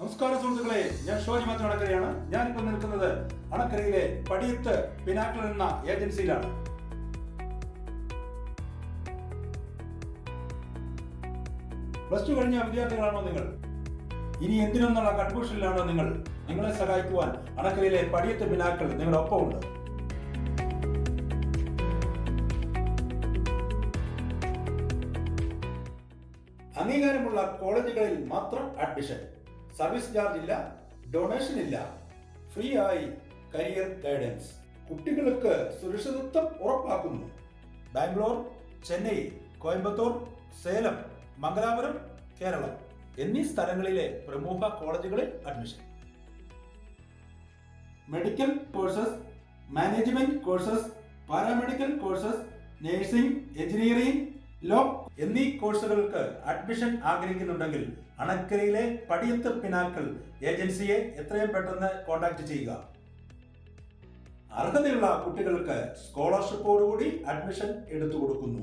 നമസ്കാരം സുഹൃത്തുക്കളെ ഞാൻ ഷോജി മാത്യു അണക്കരയാണ്. ഞാനിപ്പോൾ നിൽക്കുന്നത് അണക്കരയിലെ പടിയത്ത് പിനാക്കൾ എന്ന ഏജൻസിയിലാണ്. പ്ലസ് ടു കഴിഞ്ഞ വിദ്യാർത്ഥികളാണോ നിങ്ങൾ? ഇനി എന്തിനൊന്നുള്ള കൺഫ്യൂഷനിലാണോ നിങ്ങൾ? നിങ്ങളെ സഹായിക്കുവാൻ അണക്കരയിലെ പടിയത്ത് പിനാക്കൾ നിങ്ങളുടെ ഒപ്പമുണ്ട്. അംഗീകാരമുള്ള കോളേജുകളിൽ മാത്രം അഡ്മിഷൻ. സർവീസ് ചാർജ് ഇല്ല ഡൊണേഷൻ ഇല്ല. ഫ്രീ ആയി കരിയർ ഗൈഡൻസ് കുട്ടികൾക്ക് സുരക്ഷിതത്വം ഉറപ്പാക്കുന്നു. ബാംഗ്ലൂർ ചെന്നൈ കോയമ്പത്തൂർ സേലം മംഗലാപുരം കേരളം എന്നീ സ്ഥലങ്ങളിലെ പ്രമുഖ കോളേജുകളിൽ admission medical courses management courses paramedical courses nursing engineering law എന്നീ കോഴ്സുകൾക്ക് അഡ്മിഷൻ ആഗ്രഹിക്കുന്നുണ്ടെങ്കിൽ അണക്കരയിലെ പടിയത്ത് പിനാക്കൾ ഏജൻസിയെ എത്രയും പെട്ടെന്ന് കോൺടാക്ട് ചെയ്യുക. അർഹതയുള്ള കുട്ടികൾക്ക് സ്കോളർഷിപ്പോടുകൂടി അഡ്മിഷൻ എടുത്തു കൊടുക്കുന്നു